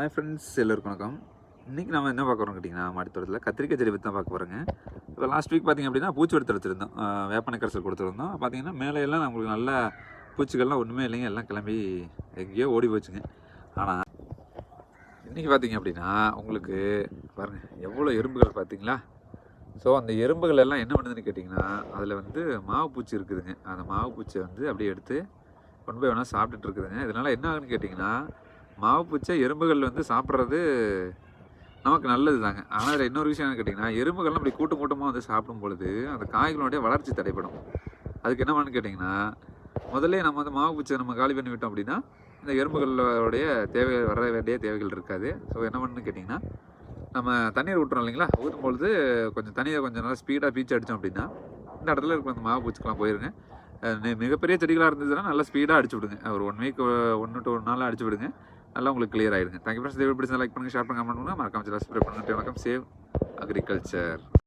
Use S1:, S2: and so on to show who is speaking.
S1: Hi friends எல்லோருக்கும் வணக்கம். இன்றைக்கி நம்ம என்ன பார்க்க போகிறோம் கேட்டிங்கன்னா மாடித்தோட்டத்தில் கத்திரிக்காய் செடி பற்றி தான் பார்க்க போகிறேங்க இப்போ லாஸ்ட் வீக் பார்த்திங்க அப்படின்னா பூச்சி எடுத்து வச்சுருந்தோம். வேப்பனை கரைசல் கொடுத்துருந்தோம். பார்த்தீங்கன்னா மேலே எல்லாம் நம்மளுக்கு நல்ல பூச்சிகள்லாம் ஒன்றுமே இல்லைங்க. எல்லாம் கிளம்பி எங்கேயோ ஓடி போச்சுங்க. ஆனால் இன்றைக்கி பார்த்தீங்க அப்படின்னா உங்களுக்கு பாருங்கள் எவ்வளோ எறும்புகள் பார்த்தீங்களா? ஸோ அந்த எறும்புகள் எல்லாம் என்ன பண்ணுதுன்னு கேட்டிங்கன்னா அதில் வந்து மாவு பூச்சி இருக்குதுங்க. அந்த மாவு பூச்சியை வந்து அப்படியே எடுத்து கொண்டு போய் வேணால் சாப்பிட்டுட்டு இருக்குதுங்க. இதனால் என்ன ஆகுதுன்னு கேட்டிங்கன்னா மாவு பூச்சா எறும்புகள் வந்து சாப்பிட்றது நமக்கு நல்லது தாங்க ஆனால் அதில் இன்னொரு விஷயம் என்னன்னு கேட்டிங்கன்னா எறும்புகள்லாம் அப்படி கூட்டம் கூட்டமாக வந்து சாப்பிடும் பொழுது அந்த காய்களுடைய வளர்ச்சி தடைப்படும் அதுக்கு என்ன பண்ணு கேட்டிங்கன்னா முதல்ல நம்ம வந்து மாவு பூச்சை நம்ம காலி பண்ணி விட்டோம் அப்படின்னா இந்த எறும்புகளுடைய தேவை வர வேண்டிய தேவைகள் இருக்காது. ஸோ என்ன பண்ணுன்னு கேட்டிங்கன்னா நம்ம தண்ணீர் ஊட்டுறோம் இல்லைங்களா? ஊற்றும் பொழுது கொஞ்சம் தண்ணியை கொஞ்சம் நல்லா ஸ்பீடாக பீச்சு அடித்தோம் அப்படின்னா இந்த இடத்துல இருக்கிற அந்த மாவு பூச்சிக்கெலாம் போயிருங்க. மிகப்பெரிய செடிகளாக இருந்ததுன்னா நல்லா ஸ்பீடாக அடிச்சு விடுங்க. ஒரு ஒன் வீக் ஒன்று டு ஒரு நாள் அடிச்சு விடுங்க. நல்லா உங்களுக்கு கிளியர் ஆயிடுங்க தேங்க்யூ ஃப்ரெண்ட்ஸ் தேவை பிடிச்சா லைக் பண்ணுங்கள் ஷேர் பண்ணுங்க கமெண்ட் பண்ணுங்கள் மறக்காம சப்ஸ்கிரைப் பண்ணுங்கள் வணக்கம். Save agriculture